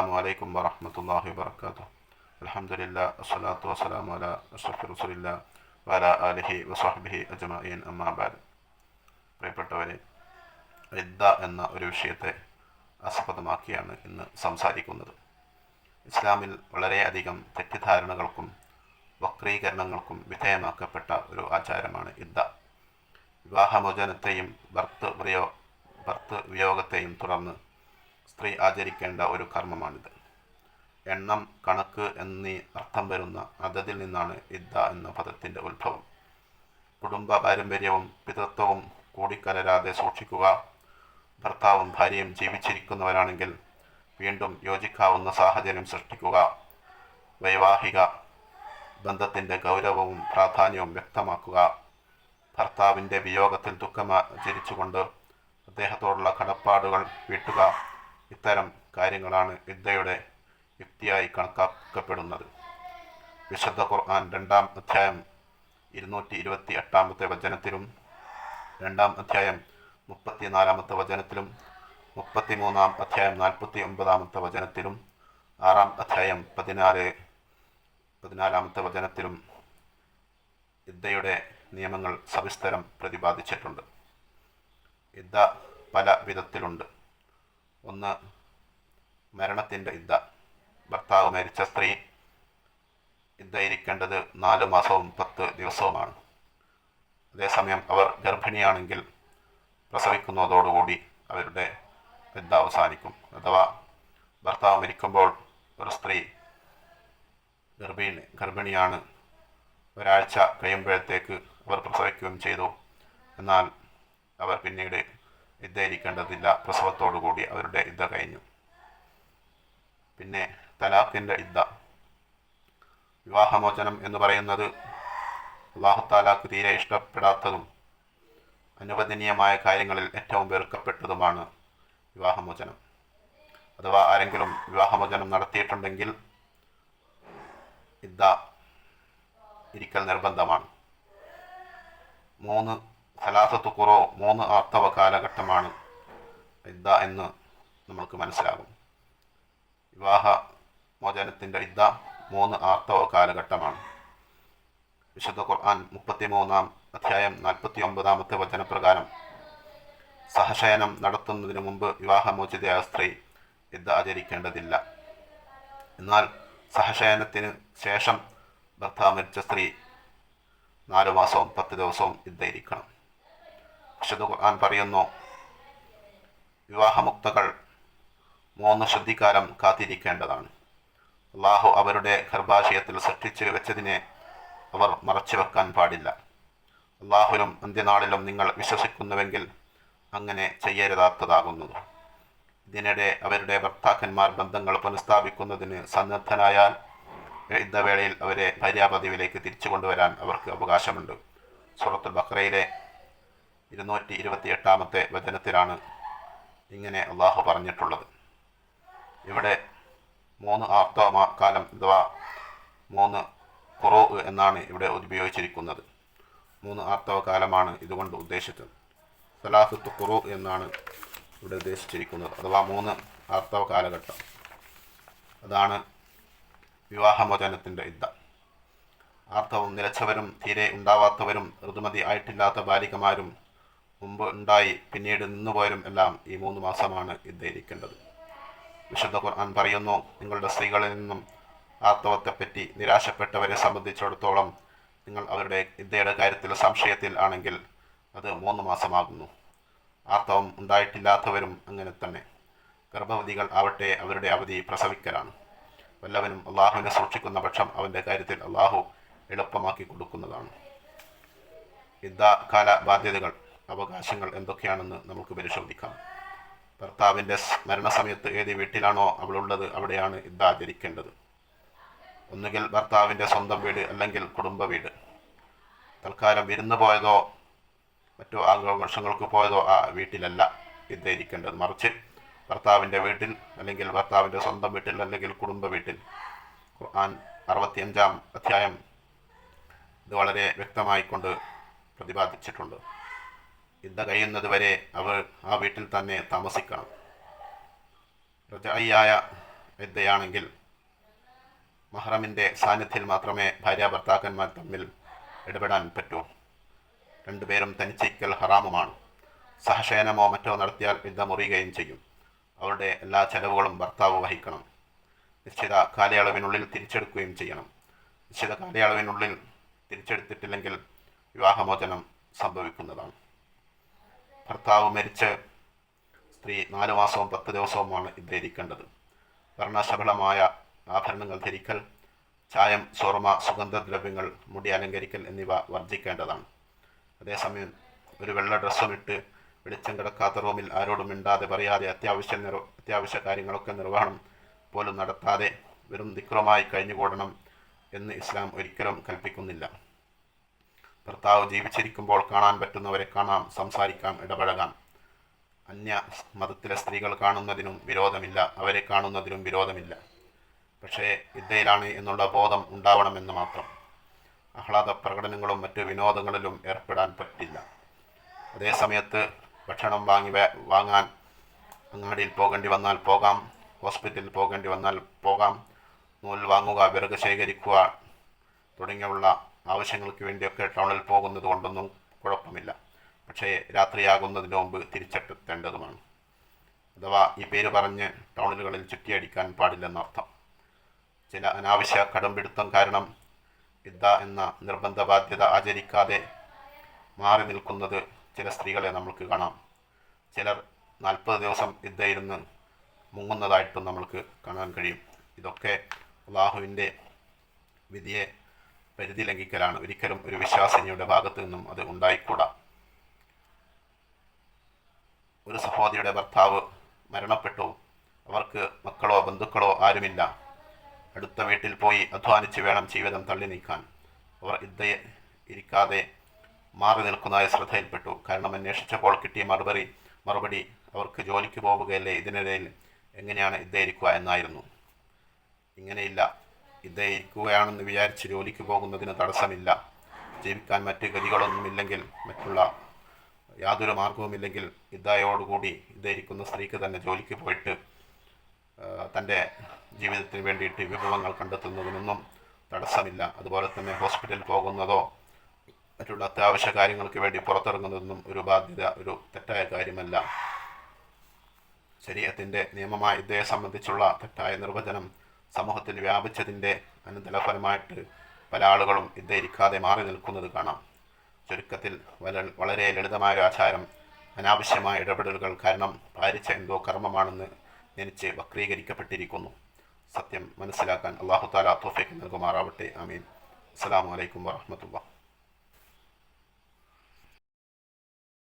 അസ്സാം വലൈക്കും വറഹമത്തല്ലാഹി വാത്തു അലഹമുല്ല അസ്സലാത്തു വസ്സലാം അല അഷ്റഫ് റസുലില്ല വല അലിഹി വസാഹ്ബിഹി അജ്മീൻ അമ്മാബാദ് പ്രിയപ്പെട്ടവരെ ഇദ്ദ എന്ന ഒരു വിഷയത്തെ ആസ്പദമാക്കിയാണ് ഇന്ന് സംസാരിക്കുന്നത്. ഇസ്ലാമിൽ വളരെയധികം തെറ്റിദ്ധാരണകൾക്കും വക്രീകരണങ്ങൾക്കും വിധേയമാക്കപ്പെട്ട ഒരു ആചാരമാണ് ഇദ്ദ. വിവാഹമോചനത്തെയും ഭർത്ത് പ്രയോ ഭർത്ത് വിയോഗത്തെയും തുടർന്ന് സ്ത്രീ ആചരിക്കേണ്ട ഒരു കർമ്മമാണിത്. എണ്ണം കണക്ക് എന്നീ അർത്ഥം വരുന്ന അതതിൽ നിന്നാണ് ഇദ്ദ എന്ന പദത്തിന്റെ ഉത്ഭവം. കുടുംബ പാരമ്പര്യവും പിതൃത്വവും കൂടിക്കലരാതെ സൂക്ഷിക്കുക ഭർത്താവും ഭാര്യയും ജീവിച്ചിരിക്കുന്നവരാണെങ്കിൽ വീണ്ടും യോജിക്കാവുന്ന സാഹചര്യം സൃഷ്ടിക്കുക വൈവാഹിക ബന്ധത്തിന്റെ ഗൗരവവും പ്രാധാന്യവും വ്യക്തമാക്കുക ഭർത്താവിന്റെ വിയോഗത്തിൽ ദുഃഖം ആചരിച്ചുകൊണ്ട് അദ്ദേഹത്തോടുള്ള കടപ്പാടുകൾ വീട്ടുക ഇത്തരം കാര്യങ്ങളാണ് ഇദ്ദയുടെ യുക്തിയായി കണക്കാക്കപ്പെടുന്നത്. വിശുദ്ധ ഖുർആൻ രണ്ടാം അധ്യായം ഇരുന്നൂറ്റി ഇരുപത്തി എട്ടാമത്തെ വചനത്തിലും രണ്ടാം അധ്യായം മുപ്പത്തിനാലാമത്തെ വചനത്തിലും മുപ്പത്തിമൂന്നാം അധ്യായം നാൽപ്പത്തി ഒമ്പതാമത്തെ വചനത്തിലും ആറാം അധ്യായം പതിനാല് പതിനാലാമത്തെ വചനത്തിലും ഇദ്ദയുടെ നിയമങ്ങൾ സവിസ്തരം പ്രതിപാദിച്ചിട്ടുണ്ട്. ഇദ്ദ പല വിധത്തിലുണ്ട്. ഒന്ന് മരണത്തിന്റെ ഇദ്ദ ഭർത്താവ് മരിച്ച സ്ത്രീ ഇദ്ദ ഇരിക്കേണ്ടത് നാല് മാസവും പത്ത് ദിവസവുമാണ്. അതേസമയം അവർ ഗർഭിണിയാണെങ്കിൽ പ്രസവിക്കുന്നതോടുകൂടി അവരുടെ ഇദ്ദ അവസാനിക്കും. അഥവാ ഭർത്താവ് മരിക്കുമ്പോൾ ഒരു സ്ത്രീ ഗർഭിണി ഗർഭിണിയാണ്. ഒരാഴ്ച കഴിയുമ്പോഴത്തേക്ക് അവർ പ്രസവിക്കുകയും ചെയ്തു. എന്നാൽ അവർ പിന്നീട് ഇദ്ദ ഇരിക്കേണ്ടതില്ല പ്രസവത്തോടുകൂടി അവരുടെ ഇദ്ദ കഴിഞ്ഞു. പിന്നെ തലാഖിന്റെ ഇദ്ദ വിവാഹമോചനം എന്ന് പറയുന്നത് അള്ളാഹുത്താലാക്ക് തീരെ ഇഷ്ടപ്പെടാത്തതും അനുവദനീയമായ കാര്യങ്ങളിൽ ഏറ്റവും വെറുക്കപ്പെട്ടതുമാണ് വിവാഹമോചനം. അഥവാ ആരെങ്കിലും വിവാഹമോചനം നടത്തിയിട്ടുണ്ടെങ്കിൽ ഇദ്ദ ഇരിക്കൽ നിർബന്ധമാണ്. മൂന്ന് സലാസത്ത് കുറോ മൂന്ന് ആർത്തവ കാലഘട്ടമാണ് ഇദ്ദ എന്ന് നമ്മൾക്ക് മനസ്സിലാകും. വിവാഹ മോചനത്തിന്റെ ഇദ്ദ മൂന്ന് ആർത്തവ കാലഘട്ടമാണ്. വിശുദ്ധ ഖുർആൻ മുപ്പത്തിമൂന്നാം അധ്യായം നാൽപ്പത്തി ഒമ്പതാമത്തെ വചനപ്രകാരം സഹശയനം നടത്തുന്നതിന് മുമ്പ് വിവാഹമോചിതയായ സ്ത്രീ ഇദ്ദ ആചരിക്കേണ്ടതില്ല. എന്നാൽ സഹശയനത്തിന് ശേഷം ഭർത്താവ് മരിച്ച സ്ത്രീ നാല് മാസവും പത്ത് ദിവസവും ഇദ്ദയിരിക്കണം വിശുദ്ധ ഖുർആൻ പറയുന്നു. വിവാഹമുക്തകൾ മൂന്ന് ശുദ്ധിക്കാലം കാത്തിരിക്കേണ്ടതാണ്. അള്ളാഹു അവരുടെ ഗർഭാശയത്തിൽ സൃഷ്ടിച്ചു വെച്ചതിനെ അവർ മറച്ചു വെക്കാൻ പാടില്ല. അള്ളാഹുലും അന്ത്യനാളിലും നിങ്ങൾ വിശ്വസിക്കുന്നുവെങ്കിൽ അങ്ങനെ ചെയ്യരുതാത്തതാകുന്നത് ഇതിനിടെ അവരുടെ ഭർത്താക്കന്മാർ ബന്ധങ്ങൾ പുനഃസ്ഥാപിക്കുന്നതിന് സന്നദ്ധനായാൽ യുദ്ധവേളയിൽ അവരെ ഭാര്യാപതിവിലേക്ക് തിരിച്ചു കൊണ്ടുവരാൻ അവർക്ക് അവകാശമുണ്ട്. സൂറത്തുൽ ബക്രയിലെ ഇരുന്നൂറ്റി ഇരുപത്തി എട്ടാമത്തെ വചനത്തിലാണ് ഇങ്ങനെ അള്ളാഹു പറഞ്ഞിട്ടുള്ളത്. ഇവിടെ മൂന്ന് ആർത്തവ കാലം അഥവാ മൂന്ന് കുറോ എന്നാണ് ഇവിടെ ഉപയോഗിച്ചിരിക്കുന്നത്. മൂന്ന് ആർത്തവ കാലമാണ് ഇതുകൊണ്ട് ഉദ്ദേശിച്ചത്. സലാഹത്ത് കുറു എന്നാണ് ഇവിടെ ഉദ്ദേശിച്ചിരിക്കുന്നത്. അഥവാ മൂന്ന് ആർത്തവ കാലഘട്ടം. അതാണ് വിവാഹമോചനത്തിന്റെ ഇദ്ദ ആർത്തവം നിലച്ചവരും തീരെ ഉണ്ടാവാത്തവരും ഋതുമതി ആയിട്ടില്ലാത്ത ബാലികമാരും മുമ്പ് ഉണ്ടായി പിന്നീട് നിന്നുപോയവരും എല്ലാം ഈ മൂന്ന് മാസമാണ് ഇദ്ദേഹിക്കേണ്ടത് വിശുദ്ധ ഖുർആൻ പറയുന്നു നിങ്ങളുടെ സ്ത്രീകളിൽ നിന്നും ആർത്തവത്തെപ്പറ്റി നിരാശപ്പെട്ടവരെ സംബന്ധിച്ചിടത്തോളം നിങ്ങൾ അവരുടെ ഇദ്ദേഹയുടെ കാര്യത്തിൽ സംശയത്തിൽ ആണെങ്കിൽ അത് മൂന്ന് മാസമാകുന്നു. ആർത്തവം ഉണ്ടായിട്ടില്ലാത്തവരും അങ്ങനെ തന്നെ. ഗർഭവതികൾ ആവട്ടെ അവരുടെ അവധി പ്രസവിക്കലാണ്. വല്ലവനും അള്ളാഹുവിനെ സൂക്ഷിക്കുന്ന പക്ഷം അവന്റെ കാര്യത്തിൽ അള്ളാഹു എളുപ്പമാക്കി കൊടുക്കുന്നതാണ്. യുദ്ധകാല ബാധ്യതകൾ. അവകാശങ്ങൾ എന്തൊക്കെയാണെന്ന് നമുക്ക് പരിശോധിക്കാം. ഭർത്താവിന്റെ മരണസമയത്ത് ഏത് വീട്ടിലാണോ അവളുള്ളത് അവിടെയാണ് യുദ്ധ ആചരിക്കേണ്ടത്. ഒന്നുകിൽ ഭർത്താവിന്റെ സ്വന്തം വീട് അല്ലെങ്കിൽ കുടുംബ വീട്. തൽക്കാലം വിരുന്ന് പോയതോ മറ്റു ആഘോഷങ്ങൾക്ക് പോയതോ ആ വീട്ടിലല്ല ഇതായിരിക്കേണ്ടത് മറിച്ച് ഭർത്താവിന്റെ വീട്ടിൽ അല്ലെങ്കിൽ ഭർത്താവിന്റെ സ്വന്തം വീട്ടിൽ അല്ലെങ്കിൽ കുടുംബ വീട്ടിൽ. ഖുർആൻ അറുപത്തിയഞ്ചാം അധ്യായം ഇത് വളരെ വ്യക്തമായിക്കൊണ്ട് പ്രതിപാദിച്ചിട്ടുണ്ട്. യുദ്ധ കഴിയുന്നത് വരെ അവർ ആ വീട്ടിൽ തന്നെ താമസിക്കണം. റജായിയായ വിദ്യയാണെങ്കിൽ മഹ്റമിന്റെ സാന്നിധ്യത്തിൽ മാത്രമേ ഭാര്യ ഭർത്താക്കന്മാർ തമ്മിൽ ഇടപെടാൻ പറ്റൂ. രണ്ടുപേരും തനിച്ചിക്കൽ ഹറാമുമാണ്. സഹശയനമോ മറ്റോ നടത്തിയാൽ യുദ്ധ മുറിയുകയും ചെയ്യും. അവരുടെ എല്ലാ ചെലവുകളും ഭർത്താവ് വഹിക്കണം. നിശ്ചിത കാലയളവിനുള്ളിൽ തിരിച്ചെടുക്കുകയും ചെയ്യണം. നിശ്ചിത കാലയളവിനുള്ളിൽ തിരിച്ചെടുത്തിട്ടില്ലെങ്കിൽ വിവാഹമോചനം സംഭവിക്കുന്നതാണ്. ഭർത്താവ് മരിച്ച് സ്ത്രീ നാല് മാസവും പത്ത് ദിവസവുമാണ് ഇത് വർണശബളമായ ആഭരണങ്ങൾ ധരിക്കൽ ചായം സ്വർമ സുഗന്ധദ്രവ്യങ്ങൾ മുടി അലങ്കരിക്കൽ എന്നിവ വർജിക്കേണ്ടതാണ് അതേസമയം ഒരു വെള്ള ഡ്രസ്സും ഇട്ട് വെളിച്ചം കിടക്കാത്ത റൂമിൽ ആരോടും മിണ്ടാതെ പറയാതെ അത്യാവശ്യ നിർ അത്യാവശ്യ കാര്യങ്ങളൊക്കെ നിർവഹണം പോലും നടത്താതെ വെറും ദിക്രമായി കഴിഞ്ഞുകൂടണം എന്ന് ഇസ്ലാം ഒരിക്കലും കൽപ്പിക്കുന്നില്ല. ഭർത്താവ് ജീവിച്ചിരിക്കുമ്പോൾ കാണാൻ പറ്റുന്നവരെ കാണാം സംസാരിക്കാം ഇടപഴകാം. അന്യ മതത്തിലെ സ്ത്രീകൾ കാണുന്നതിനും വിരോധമില്ല അവരെ കാണുന്നതിനും വിരോധമില്ല. പക്ഷേ വിദ്യയിലാണ് എന്നുള്ള ബോധം ഉണ്ടാവണമെന്ന് മാത്രം. ആഹ്ലാദ പ്രകടനങ്ങളും മറ്റു വിനോദങ്ങളിലും ഏർപ്പെടാൻ പറ്റില്ല. അതേസമയത്ത് ഭക്ഷണം വാങ്ങി വാങ്ങാൻ അങ്ങാടിയിൽ പോകേണ്ടി വന്നാൽ പോകാം ഹോസ്പിറ്റലിൽ പോകേണ്ടി വന്നാൽ പോകാം നൂൽ വാങ്ങുക വിറക് ശേഖരിക്കുക തുടങ്ങിയുള്ള ആവശ്യങ്ങൾക്ക് വേണ്ടിയൊക്കെ ടൗണിൽ പോകുന്നത് കൊണ്ടൊന്നും കുഴപ്പമില്ല. പക്ഷേ രാത്രിയാകുന്നതിന് മുമ്പ് തിരിച്ചെത്തേണ്ടതുമാണ്. അഥവാ ഈ പേര് പറഞ്ഞ് ടൗണിലുകളിൽ ചുറ്റിയടിക്കാൻ പാടില്ലെന്നർത്ഥം. ചില അനാവശ്യ കടുംപിടുത്തം കാരണം ഇദ്ദ എന്ന നിർബന്ധ ബാധ്യത ആചരിക്കാതെ മാറി നിൽക്കുന്നത് ചില സ്ത്രീകളെ നമുക്ക് കാണാം. ചിലർ നാൽപ്പത് ദിവസം ഇദ്ദയിരുന്ന് മുങ്ങുന്നതായിട്ടും നമ്മൾക്ക് കാണാൻ കഴിയും. ഇതൊക്കെ അള്ളാഹുവിന്റെ വിധിയെ പരിധി ലംഘിക്കലാണ് ഒരിക്കലും ഒരു വിശ്വാസിനിയുടെ ഭാഗത്തു നിന്നും അത് ഉണ്ടായിക്കൂടാ. ഒരു സഹോദരിയുടെ ഭർത്താവ് മരണപ്പെട്ടു. അവർക്ക് മക്കളോ ബന്ധുക്കളോ ആരുമില്ല. അടുത്ത വീട്ടിൽ പോയി അധ്വാനിച്ച് വേണം ജീവിതം തള്ളി നീക്കാൻ. അവർ ഇദ്ദയെ ഇരിക്കാതെ മാറി നിൽക്കുന്നതായി ശ്രദ്ധയിൽപ്പെട്ടു. കാരണം അന്വേഷിച്ചപ്പോൾ കിട്ടിയ മറുപടി മറുപടി അവർക്ക് ജോലിക്ക് പോവുകയല്ലേ? ഇതിനിടയിൽ എങ്ങനെയാണ് ഇദ്ദ ഇരിക്കുക എന്നായിരുന്നു. ഇങ്ങനെയില്ല. ഇദ്ദ ഇരിക്കുകയാണെന്ന് വിചാരിച്ച് ജോലിക്ക് പോകുന്നതിന് തടസ്സമില്ല. ജീവിക്കാൻ മറ്റ് ഗതികളൊന്നുമില്ലെങ്കിൽ മറ്റുള്ള യാതൊരു മാർഗവുമില്ലെങ്കിൽ ഇതായോടുകൂടി ഇതായിരിക്കുന്ന സ്ത്രീക്ക് തന്നെ ജോലിക്ക് പോയിട്ട് തന്റെ ജീവിതത്തിന് വേണ്ടിയിട്ട് വിഭവങ്ങൾ കണ്ടെത്തുന്നതിനൊന്നും തടസ്സമില്ല. അതുപോലെ തന്നെ ഹോസ്പിറ്റലിൽ പോകുന്നതോ മറ്റുള്ള അത്യാവശ്യ കാര്യങ്ങൾക്ക് വേണ്ടി പുറത്തിറങ്ങുന്നതൊന്നും ഒരു ബാധ്യത ഒരു തെറ്റായ കാര്യമല്ല. ശരീരത്തിന്റെ നിയമമായ ഇതേ സംബന്ധിച്ചുള്ള തെറ്റായ നിർവചനം സമൂഹത്തിൽ വ്യാപിച്ചതിന്റെ അനന്തരഫലമായിട്ട് പല ആളുകളും ഇതയിരിക്കാതെ മാറി നിൽക്കുന്നത് കാണാം. ചുരുക്കത്തിൽ വളരെ ലളിതമായ ആചാരം അനാവശ്യമായ ഇടപെടലുകൾ കാരണം പാലിച്ച എന്തോ കർമ്മമാണെന്ന് ജനിച്ച് വക്രീകരിക്കപ്പെട്ടിരിക്കുന്നു. സത്യം മനസ്സിലാക്കാൻ അള്ളാഹു താല തോഫയ്ക്ക് നൽകുമാറാവട്ടെ. അമീൻ അസ്സാം വലൈക്കും വറഹമത്തുള്ള